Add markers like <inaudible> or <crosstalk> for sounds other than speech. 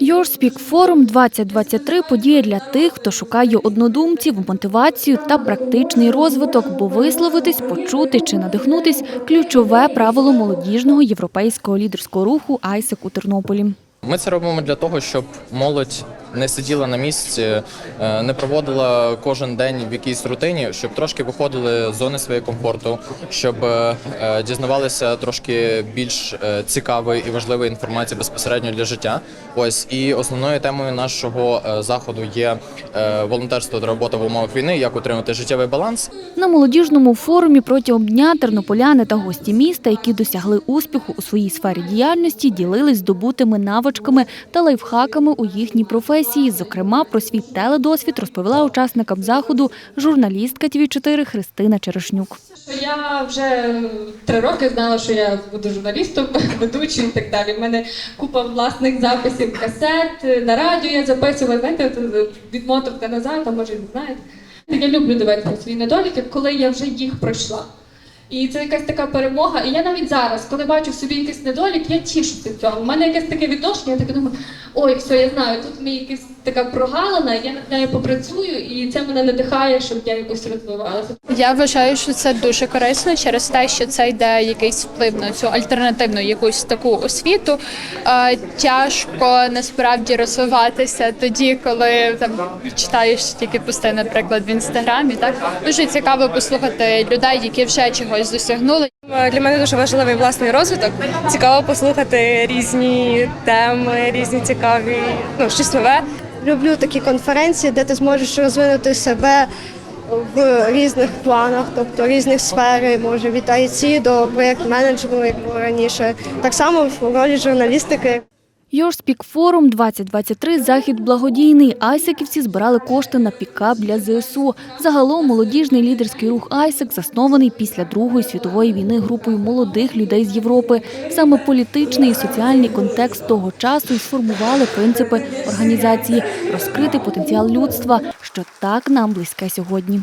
Your Forum 2023 – подія для тих, хто шукає однодумців, мотивацію та практичний розвиток, бо висловитись, почути чи надихнутись – ключове правило молодіжного європейського лідерського руху «Айсек» у Тернополі. Ми це робимо для того, щоб молодь не сиділа на місці, е, не проводила кожен день в якійсь рутині, щоб трошки виходили з зони своєї комфорту, щоб е, е, дізнавалися трошки більш цікавої і важливої інформації безпосередньо для життя. Ось і основною темою нашого заходу є волонтерство та робота в умовах війни, як утримати життєвий баланс. На молодіжному форумі протягом дня тернополяни та гості міста, які досягли успіху у своїй сфері діяльності, ділились здобутими навичками та лайфхаками у їхній професії. Зокрема, про свій теледосвід розповіла учасникам заходу журналістка ТВ4 Христина Черешнюк. Що Я вже три роки знала, що я буду журналістом, <laughs> ведучим і так далі. У мене купа власних записів касет, на радіо я записувала, знаєте, от відмотовка назад, а може не знаєте. Я люблю дивитися свої недоліки, коли я вже їх пройшла. І це якась така перемога. І я навіть зараз, коли бачу в собі якийсь недолік, я тішуся цього. У мене якесь таке відношення, я так думаю, ой, все, я знаю, тут мій якась така прогалина, я над нею попрацюю, і це мене надихає, щоб я якось розвивалася. Я вважаю, що це дуже корисно через те, що це йде якийсь вплив на цю альтернативну якусь таку освіту. Тяжко насправді розвиватися тоді, коли там читаєш тільки пости, наприклад, в інстаграмі. Так дуже цікаво послухати людей, які вже чогось досягнули. Для мене дуже важливий власний розвиток. Цікаво послухати різні теми, різні цікаві, ну щось нове. Люблю такі конференції, де ти зможеш розвинути себе в різних планах, тобто різних сфер, може від IT до проєкт-менеджменту, як було раніше. Так само в ролі журналістики. Speak Forum 2023 – захід благодійний. Айсеківці збирали кошти на пікап для ЗСУ. Загалом молодіжний лідерський рух Айсек заснований після Другої світової війни групою молодих людей з Європи. Саме політичний і соціальний контекст того часу і сформували принципи організації – розкрити потенціал людства, що так нам близьке сьогодні.